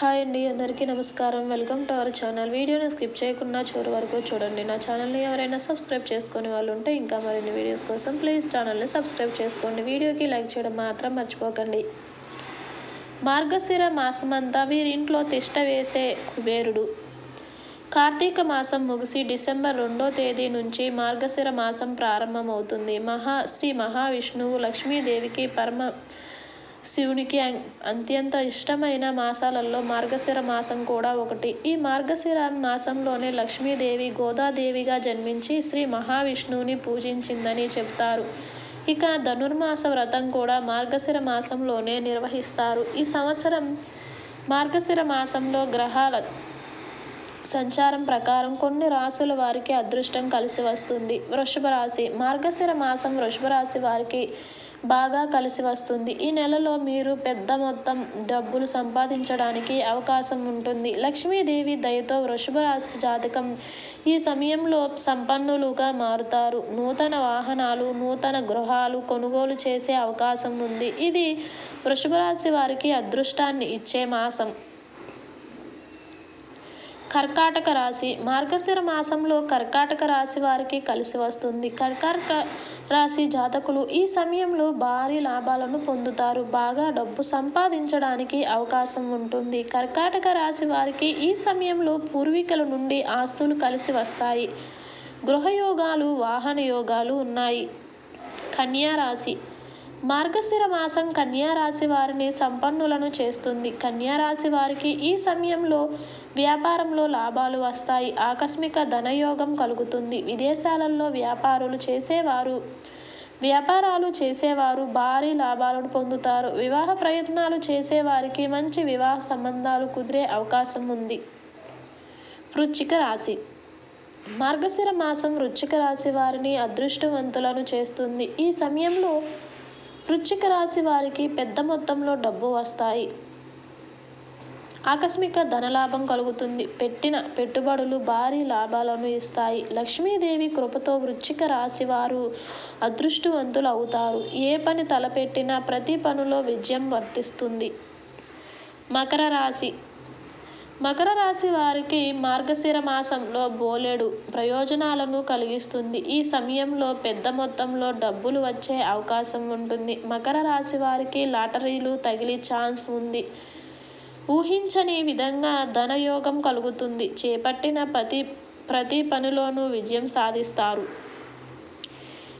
Hi అండి అందరికీ నమస్కారం. Welcome to our channel. వీడియోని స్కిప్ చేయకుండా చివరి వరకు చూడండి. నా ఛానల్ని ఎవరైనా సబ్స్క్రైబ్ చేసుకునే వాళ్ళు ఉంటే ఇంకా మరిన్ని వీడియోస్ కోసం ప్లీజ్ ఛానల్ని సబ్స్క్రైబ్ చేసుకోండి. వీడియోకి లైక్ చేయడం మాత్రం మర్చిపోకండి. మార్గశిర మాసమంతా వీరింట్లో తిష్ట వేసే కుబేరుడు. కార్తీక మాసం ముగిసి డిసెంబర్ రెండో తేదీ నుంచి మార్గశిర మాసం ప్రారంభమవుతుంది. మహా శ్రీ మహావిష్ణువు లక్ష్మీదేవికి పరమ శివునికి అత్యంత ఇష్టమైన మాసాలలో మార్గశిర మాసం కూడా ఒకటి. ఈ మార్గశిర మాసంలోనే లక్ష్మీదేవి గోదాదేవిగా జన్మించి శ్రీ మహావిష్ణువుని పూజించిందని చెప్తారు. ఇక ధనుర్మాస వ్రతం కూడా మార్గశిర మాసంలోనే నిర్వహిస్తారు. ఈ సంవత్సరం మార్గశిర మాసంలో గ్రహాల సంచారం ప్రకారం కొన్ని రాసుల వారికి అదృష్టం కలిసి వస్తుంది. వృషభ రాశి మార్గశిర మాసం వృషభ రాశి వారికి బాగా కలిసి వస్తుంది. ఈ నెలలో మీరు పెద్ద మొత్తం డబ్బులు సంపాదించడానికి అవకాశం ఉంటుంది. లక్ష్మీదేవి దయతో వృషభ రాశి జాతకం ఈ సమయంలో సంపన్నులుగా మారుతారు. నూతన వాహనాలు నూతన గృహాలు కొనుగోలు చేసే అవకాశం ఉంది. ఇది వృషభ రాశి వారికి అదృష్టాన్ని ఇచ్చే మాసం. కర్కాటక రాశి. మార్గశిర మాసంలో కర్కాటక రాశి వారికి కలిసి వస్తుంది. కర్కాటక రాశి జాతకులు ఈ సమయంలో భారీ లాభాలను పొందుతారు. బాగా డబ్బు సంపాదించడానికి అవకాశం ఉంటుంది. కర్కాటక రాశి వారికి ఈ సమయంలో పూర్వీకుల నుండి ఆస్తులు కలిసి వస్తాయి. గృహయోగాలు వాహన యోగాలు ఉన్నాయి. కన్యా రాశి. మార్గశిర మాసం కన్యా రాశి వారిని సంపన్నులను చేస్తుంది. కన్యారాశి వారికి ఈ సమయంలో వ్యాపారంలో లాభాలు వస్తాయి. ఆకస్మిక ధనయోగం కలుగుతుంది. విదేశాలలో వ్యాపారులు చేసేవారు వ్యాపారాలు చేసేవారు భారీ లాభాలను పొందుతారు. వివాహ ప్రయత్నాలు చేసేవారికి మంచి వివాహ సంబంధాలు కుదిరే అవకాశం ఉంది. వృచ్చిక రాశి. మార్గశిర మాసం వృచ్చిక రాశి వారిని అదృష్టవంతులను చేస్తుంది. ఈ సమయంలో వృశ్చిక రాశి వారికి పెద్ద మొత్తంలో డబ్బు వస్తాయి. ఆకస్మిక ధనలాభం కలుగుతుంది. పెట్టిన పెట్టుబడులు భారీ లాభాలను ఇస్తాయి. లక్ష్మీదేవి కృపతో వృశ్చిక రాశి వారు అదృష్టవంతులు అవుతారు. ఏ పని తలపెట్టినా ప్రతి పనిలో విజయం వర్తిస్తుంది. మకర రాశి మకర రాశి వారికి మార్గశిర మాసంలో బోలెడు ప్రయోజనాలను కలిగిస్తుంది. ఈ సమయంలో పెద్ద మొత్తంలో డబ్బులు వచ్చే అవకాశం ఉంటుంది. మకర రాశి వారికి లాటరీలు తగిలి ఛాన్స్ ఉంది. ఊహించని విధంగా ధనయోగం కలుగుతుంది. చేపట్టిన ప్రతి ప్రతి పనిలోనూ విజయం సాధిస్తారు.